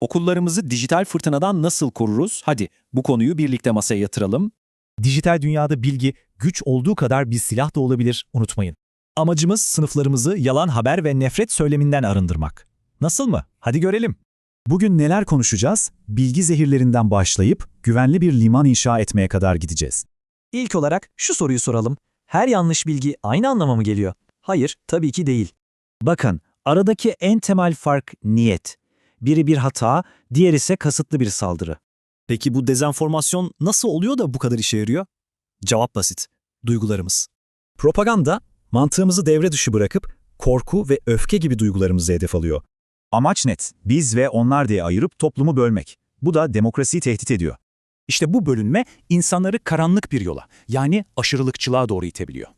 Okullarımızı dijital fırtınadan nasıl koruruz? Hadi bu konuyu birlikte masaya yatıralım. Dijital dünyada bilgi, güç olduğu kadar bir silah da olabilir, unutmayın. Amacımız sınıflarımızı yalan haber ve nefret söyleminden arındırmak. Nasıl mı? Hadi görelim. Bugün neler konuşacağız? Bilgi zehirlerinden başlayıp güvenli bir liman inşa etmeye kadar gideceğiz. İlk olarak şu soruyu soralım. Her yanlış bilgi aynı anlama mı geliyor? Hayır, tabii ki değil. Bakın, aradaki en temel fark niyet. Biri bir hata, diğer ise kasıtlı bir saldırı. Peki bu dezenformasyon nasıl oluyor da bu kadar işe yarıyor? Cevap basit. Duygularımız. Propaganda, mantığımızı devre dışı bırakıp korku ve öfke gibi duygularımızı hedef alıyor. Amaç net, biz ve onlar diye ayırıp toplumu bölmek. Bu da demokrasiyi tehdit ediyor. İşte bu bölünme insanları karanlık bir yola, yani aşırılıkçılığa doğru itebiliyor.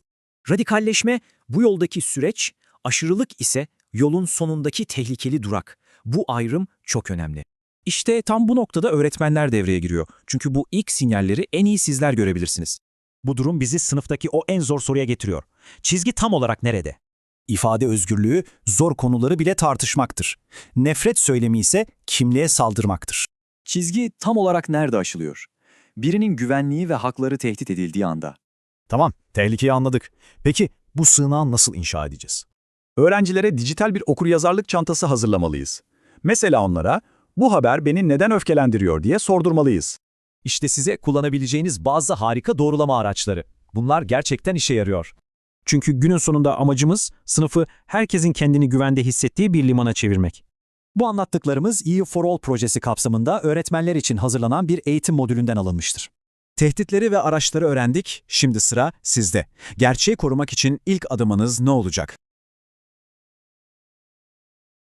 Radikalleşme bu yoldaki süreç, aşırılık ise yolun sonundaki tehlikeli durak. Bu ayrım çok önemli. İşte tam bu noktada öğretmenler devreye giriyor. Çünkü bu ilk sinyalleri en iyi sizler görebilirsiniz. Bu durum bizi sınıftaki o en zor soruya getiriyor. Çizgi tam olarak nerede? İfade özgürlüğü zor konuları bile tartışmaktır. Nefret söylemi ise kimliğe saldırmaktır. Çizgi tam olarak nerede aşılıyor? Birinin güvenliği ve hakları tehdit edildiği anda. Tamam, tehlikeyi anladık. Peki bu sığınağı nasıl inşa edeceğiz? Öğrencilere dijital bir okuryazarlık çantası hazırlamalıyız. Mesela onlara, bu haber beni neden öfkelendiriyor diye sordurmalıyız. İşte size kullanabileceğiniz bazı harika doğrulama araçları. Bunlar gerçekten işe yarıyor. Çünkü günün sonunda amacımız sınıfı herkesin kendini güvende hissettiği bir limana çevirmek. Bu anlattıklarımız EU for All projesi kapsamında öğretmenler için hazırlanan bir eğitim modülünden alınmıştır. Tehditleri ve araçları öğrendik, şimdi sıra sizde. Gerçeği korumak için ilk adımınız ne olacak?